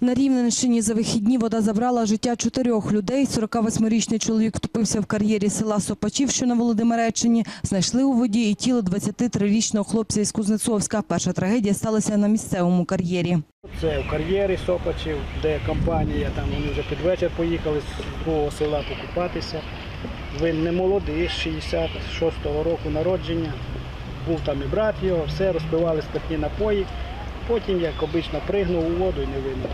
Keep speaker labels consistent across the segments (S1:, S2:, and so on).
S1: На Рівненщині за вихідні вода забрала життя чотирьох людей. 48-річний чоловік втопився в кар'єрі села Сопачів, що на Володимиреччині. Знайшли у воді і тіло 23-річного хлопця із Кузнецовська. Перша трагедія сталася на місцевому кар'єрі.
S2: Це в кар'єрі Сопачів, де компанія, там вони вже під вечір поїхали з другого села покупатися. Він не молодий, з 66-го року народження. Був там і брат його, все, розпивали спиртні напої. Потім, як обично, пригнув у воду і не винув.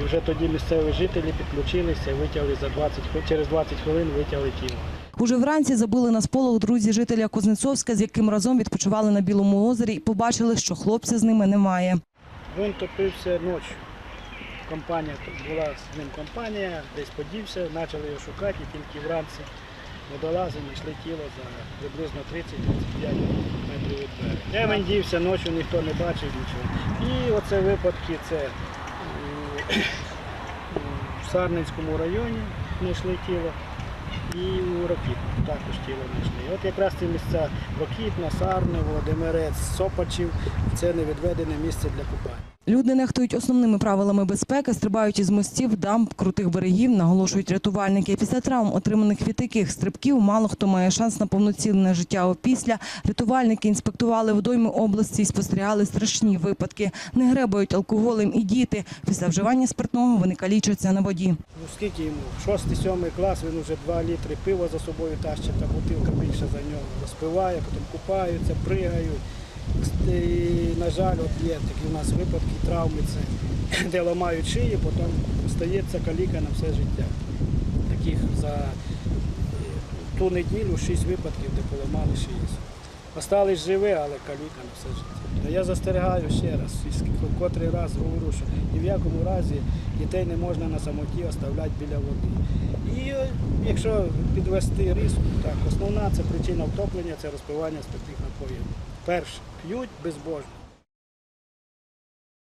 S2: І вже тоді місцеві жителі підключилися і витягли за 20, хвилин- через 20 хвилин витягли тіло.
S1: Уже вранці забили на сполох друзі жителя Кузнецовська, з яким разом відпочивали на Білому озері і побачили, що хлопця з ними немає.
S2: Він топився ночі. Компанія була з ним компанія, десь подівся, почали його шукати, і тільки вранці водолази знайшли тіло за приблизно 30-35 метрів від берега. Де він дівся, ночі ніхто не бачив нічого. І оце випадки це в Сарненському районі знайшли тіло. І у Рокітну також тіло знайшли. От якраз ці місця Рокітна, Сарне, Володимирець, Сопачів це невідведене місце для купання.
S1: Люди нехтують основними правилами безпеки, стрибають із мостів, дамб, крутих берегів, наголошують рятувальники. Після травм, отриманих від таких стрибків, мало хто має шанс на повноцінне життя опісля. Рятувальники інспектували водойми області і спостерігали страшні випадки. Не гребають алкоголем і діти. Після вживання спиртного вони калічаться на воді.
S2: Ну скільки йому? Шостий, сьомий клас, він вже два літри пива за собою тащить, та бутилка більше за нього. Розпиває, потім купаються, пригають. І, на жаль, от є такі у нас випадки, травми, це, де ламають шиї, потім стається каліка на все життя. Таких за е, ту неділю шість випадків, де поламали шиї. Остались живі, але каліка на все життя. Я застерігаю ще раз, котрий раз говорю, що ні в якому разі дітей не можна на самоті оставляти біля води. І е, якщо підвести риску, так, основна це причина втоплення це розпивання спиртних напоїв. Перше, п'ють безбожно.